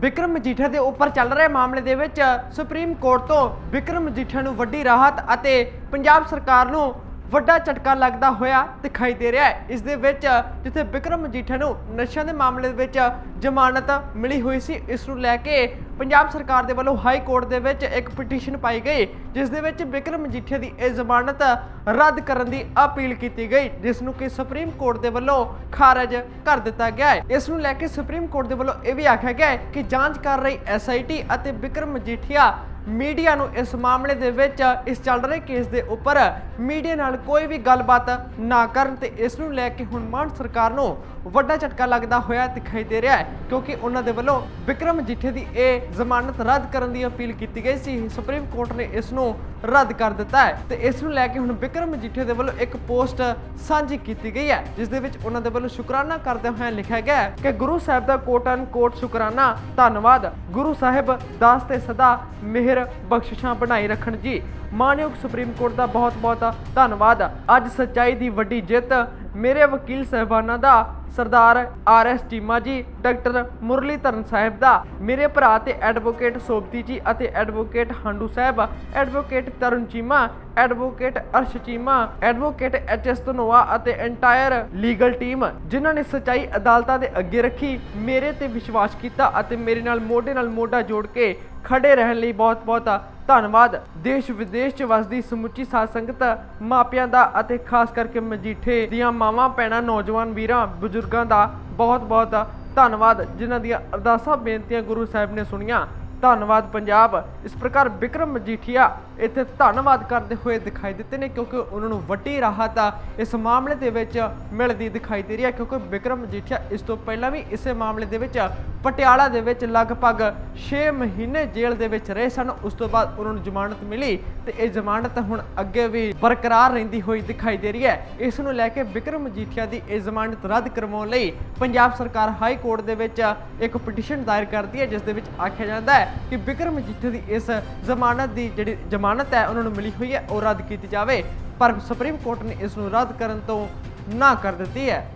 ਵਿਕਰਮ ਮਜੀਠੀਆ ਦੇ ਉੱਪਰ ਚੱਲ ਰਹੇ ਮਾਮਲੇ ਦੇ ਵਿੱਚ ਸੁਪਰੀਮ ਕੋਰਟ ਤੋਂ ਵਿਕਰਮ ਮਜੀਠੀਆ ਨੂੰ ਵੱਡੀ ਰਾਹਤ ਅਤੇ ਪੰਜਾਬ ਸਰਕਾਰ ਨੂੰ ਵੱਡਾ ਝਟਕਾ ਲੱਗਦਾ ਹੋਇਆ ਦਿਖਾਈ ਦੇ ਰਿਹਾ ਹੈ। ਇਸ ਦੇ ਵਿੱਚ ਜਿੱਥੇ ਵਿਕਰਮ ਮਜੀਠੀਆ ਨੂੰ ਨਸ਼ਿਆਂ ਦੇ ਮਾਮਲੇ ਦੇ ਵਿੱਚ ਜ਼ਮਾਨਤ ਮਿਲੀ ਹੋਈ ਸੀ, ਇਸ ਨੂੰ ਲੈ ਕੇ ਪੰਜਾਬ ਸਰਕਾਰ ਦੇ ਵੱਲੋਂ ਹਾਈ ਕੋਰਟ ਦੇ ਵਿੱਚ ਇੱਕ ਪਟੀਸ਼ਨ ਪਾਈ ਗਈ, ਜਿਸ ਦੇ ਵਿੱਚ ਵਿਕਰਮ ਮਜੀਠੀਆ ਦੀ ਇਹ ਜ਼ਮਾਨਤ ਰੱਦ ਕਰਨ ਦੀ ਅਪੀਲ ਕੀਤੀ ਗਈ, ਜਿਸ ਨੂੰ ਕਿ ਸੁਪਰੀਮ ਕੋਰਟ ਦੇ ਵੱਲੋਂ ਖਾਰਜ ਕਰ ਦਿੱਤਾ ਗਿਆ ਹੈ। ਇਸ ਨੂੰ ਲੈ ਕੇ ਸੁਪਰੀਮ ਕੋਰਟ ਦੇ ਵੱਲੋਂ ਇਹ ਵੀ ਆਖਿਆ ਗਿਆ ਹੈ ਕਿ ਜਾਂਚ ਕਰ ਰਹੀ ਐਸਆਈਟੀ ਅਤੇ ਵਿਕਰਮ ਮਜੀਠੀਆ ਮੀਡੀਆ ਨੂੰ ਇਸ ਮਾਮਲੇ ਦੇ ਵਿੱਚ, ਇਸ ਚੱਲ ਰਹੇ ਕੇਸ ਦੇ ਉੱਪਰ ਮੀਡੀਆ ਨਾਲ ਕੋਈ ਵੀ ਗੱਲਬਾਤ ਨਾ ਕਰਨ ਤੇ ਇਸ ਨੂੰ ਲੈ ਕੇ ਹੁਣ ਮਾਨ ਸਰਕਾਰ ਨੂੰ ਵੱਡਾ ਝਟਕਾ ਲੱਗਦਾ ਹੋਇਆ ਦਿਖਾਈ ਦੇ ਰਿਹਾ ਹੈ, ਕਿਉਂਕਿ ਉਹਨਾਂ ਦੇ ਵੱਲੋਂ ਵਿਕਰਮ ਮਜੀਠੀਆ ਦੀ ਇਹ ਜ਼ਮਾਨਤ ਰੱਦ ਕਰਨ ਦੀ ਅਪੀਲ ਕੀਤੀ ਗਈ ਸੀ। ਸੁਪਰੀਮ ਕੋਰਟ ਨੇ ਇਸ ਨੂੰ ਰੱਦ ਕਰ ਦਿੱਤਾ ਹੈ ਤੇ ਇਸ ਨੂੰ ਲੈ ਕੇ ਹੁਣ ਵਿਕਰਮ ਮਜੀਠੀਆ ਦੇ ਵੱਲੋਂ ਇੱਕ ਪੋਸਟ ਸਾਂਝੀ ਕੀਤੀ ਗਈ ਹੈ, ਜਿਸ ਦੇ ਵਿੱਚ ਉਹਨਾਂ ਦੇ ਵੱਲੋਂ ਸ਼ੁਕਰਾਨਾ ਕਰਦੇ ਹੋਏ ਲਿਖਿਆ ਗਿਆ ਹੈ ਕਿ ਗੁਰੂ ਸਾਹਿਬ ਦਾ ਕੋਟ ਕੋਟ ਸ਼ੁਕਰਾਨਾ, ਧੰਨਵਾਦ। ਗੁਰੂ ਸਾਹਿਬ ਦਾਸ ਤੇ ਸਦਾ ਮਿਹਰ ਬਖਸ਼ਿਸ਼ਾਂ ਬਣਾਈ ਰੱਖਣ ਜੀ। ਮਾਨਯੋਗ ਸੁਪਰੀਮ ਕੋਰਟ ਦਾ ਬਹੁਤ ਬਹੁਤ ਧੰਨਵਾਦ। ਅੱਜ ਸੱਚਾਈ ਦੀ ਵੱਡੀ ਜਿੱਤ ਮੇਰੇ ਵਕੀਲ ਸਹਿਬਾਨਾਂ ਦਾ Sardar R S Cheema ji, doctor Murli ਧਰਨ ਸਾਹਿਬ ਦਾ, ਮੇਰੇ ਭਰਾ ਤੇ ਐਡਵੋਕੇਟ ਸੋਬਤੀ ਜੀ ਅਤੇ advocate Handoo Sahib, advocate Tarun Cheema, advocate Arsh Cheema, advocate H S Dhanoa ਅਤੇ ਐਂਟਾਇਰ ਲੀਗਲ ਟੀਮ, ਜਿਨ੍ਹਾਂ ਨੇ ਸਚਾਈ ਅਦਾਲਤਾਂ ਦੇ ਅੱਗੇ ਰੱਖੀ, ਮੇਰੇ ਤੇ ਵਿਸ਼ਵਾਸ ਕੀਤਾ ਅਤੇ ਮੇਰੇ ਨਾਲ ਮੋਢੇ ਨਾਲ ਮੋਢਾ ਜੋੜ ਕੇ ਖੜੇ ਰਹਿਣ ਲਈ ਬਹੁਤ-ਬਹੁਤ ਧੰਨਵਾਦ। ਦੇਸ਼ ਵਿਦੇਸ਼ ਚ ਵਸਦੀ ਸਮੁੱਚੀ ਸਾਧ ਸੰਗਤ, ਮਾਪਿਆਂ ਦਾ ਅਤੇ ਖਾਸ ਕਰਕੇ ਮਜੀਠੇ ਦੀਆਂ ਮਾਵਾਂ, ਭੈਣਾਂ, ਨੌਜਵਾਨ ਵੀਰਾਂ, ਬਜ਼ੁਰਗਾਂ ਦਾ ਬਹੁਤ-ਬਹੁਤ ਧੰਨਵਾਦ, ਜਿਨ੍ਹਾਂ ਦੀਆਂ ਅਰਦਾਸਾਂ, ਬੇਨਤੀਆਂ ਗੁਰੂ ਸਾਹਿਬ ਨੇ ਸੁਣੀਆਂ। ਧੰਨਵਾਦ ਪੰਜਾਬ। ਇਸ ਪ੍ਰਕਾਰ ਵਿਕਰਮ ਮਜੀਠੀਆ ਇੱਥੇ ਧੰਨਵਾਦ ਕਰਦੇ ਹੋਏ ਦਿਖਾਈ ਦਿੱਤੇ ਨੇ ਕਿਉਂਕਿ ਉਹਨਾਂ ਨੂੰ ਵੱਡੀ ਰਾਹਤ ਆ। ਇਸ ਮਾਮਲੇ ਦੇ ਵਿੱਚ ਮਿਲਦੀ ਦਿਖਾਈ ਦੇ ਰਹੀ ਹੈ ਕਿਉਂਕਿ ਵਿਕਰਮ ਮਜੀਠੀਆ ਇਸ ਤੋਂ ਪਹਿਲਾਂ ਵੀ ਇਸੇ ਮਾਮਲੇ ਦੇ ਵਿੱਚ ਪਟਿਆਲਾ ਦੇ ਵਿੱਚ ਲਗਭਗ 6 ਮਹੀਨੇ ਜੇਲ੍ਹ ਦੇ ਵਿੱਚ ਰਹੇ ਸਨ। ਉਸ ਤੋਂ ਬਾਅਦ ਉਹਨਾਂ ਨੂੰ ਜ਼ਮਾਨਤ ਮਿਲੀ ਤੇ ਇਹ ਜ਼ਮਾਨਤ ਹੁਣ ਅੱਗੇ ਵੀ ਬਰਕਰਾਰ ਰਹਿੰਦੀ ਹੋਈ ਦਿਖਾਈ ਦੇ ਰਹੀ ਹੈ। ਇਸ ਨੂੰ ਲੈ ਕੇ ਵਿਕਰਮ ਮਜੀਠੀਆ ਦੀ ਇਹ ਜ਼ਮਾਨਤ ਰੱਦ ਕਰਵਾਉਣ ਲਈ ਪੰਜਾਬ ਸਰਕਾਰ ਹਾਈ ਕੋਰਟ ਦੇ ਵਿੱਚ ਇੱਕ ਪਟੀਸ਼ਨ ਦਾਇਰ ਕਰਦੀ ਹੈ, ਜਿਸ ਦੇ ਵਿੱਚ ਆਖਿਆ ਜਾਂਦਾ ਹੈ ਕਿ ਵਿਕਰਮ ਮਜੀਠੀਆ ਦੀ ਇਸ ਜ਼ਮਾਨਤ ਦੀ ਜਿਹੜੀ ਜ਼ਮਾਨਤ ਹੈ, ਉਹਨਾਂ ਨੂੰ ਮਿਲੀ ਹੋਈ ਹੈ, ਉਹ ਰੱਦ ਕੀਤੀ ਜਾਵੇ। ਪਰ ਸੁਪਰੀਮ ਕੋਰਟ ਨੇ ਇਸ ਨੂੰ ਰੱਦ ਕਰਨ ਤੋਂ ਨਾ ਕਰ ਦਿੱਤੀ ਹੈ।